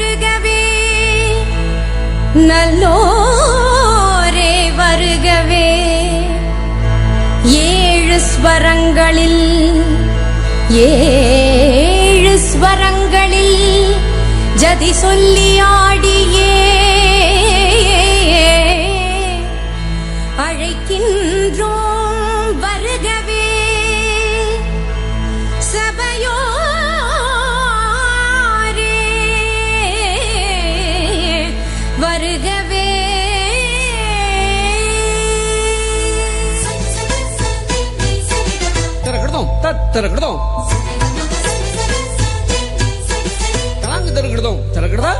பெருகவே நல்லோரே வருகவே. ஏழு ஸ்வரங்களில் ஏழு ஸ்வரங்களில் ஜதி சொல்லி తిరగడం తాంగ్ తిరగడం తిరగడదా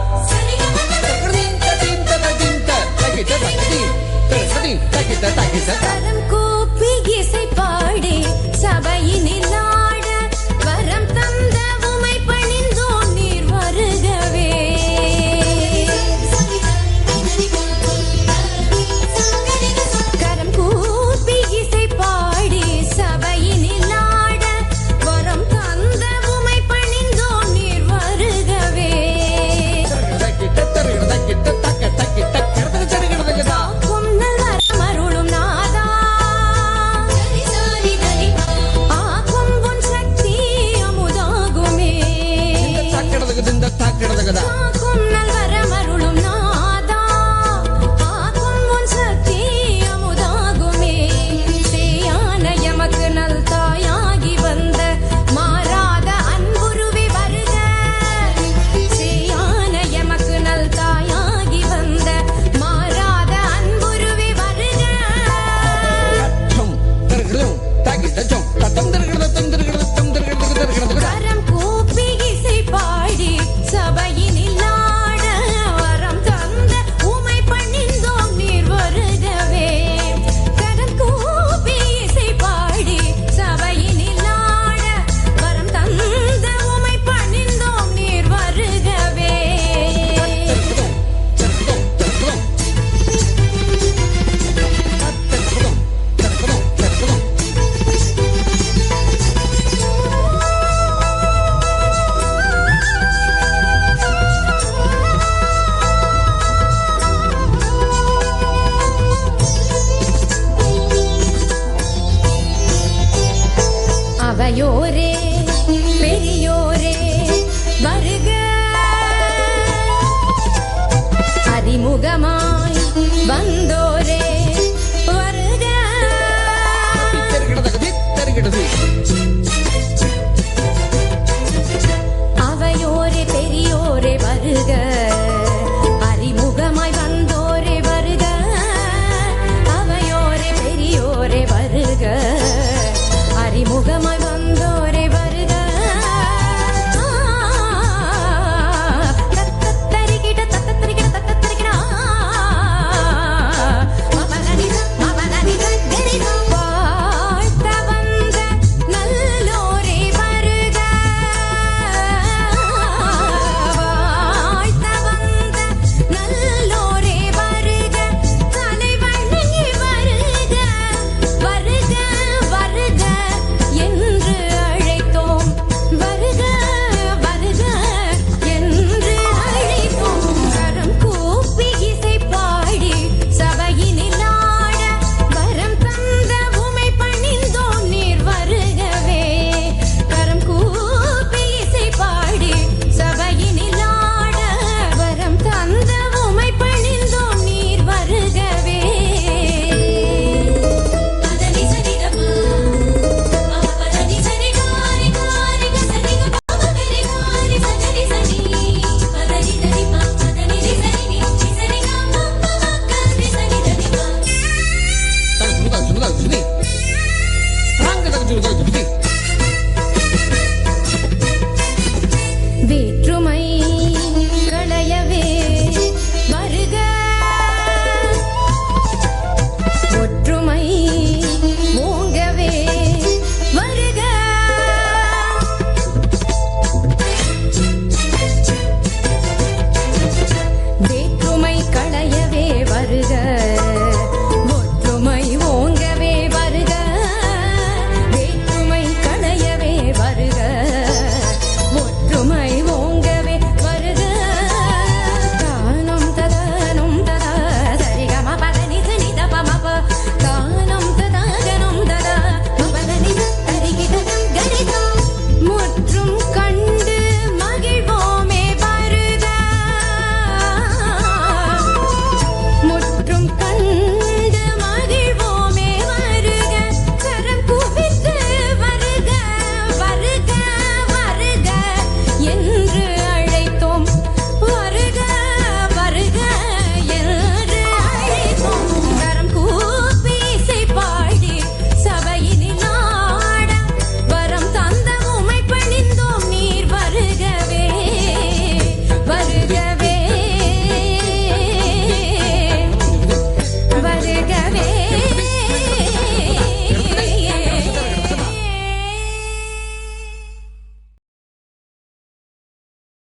योरे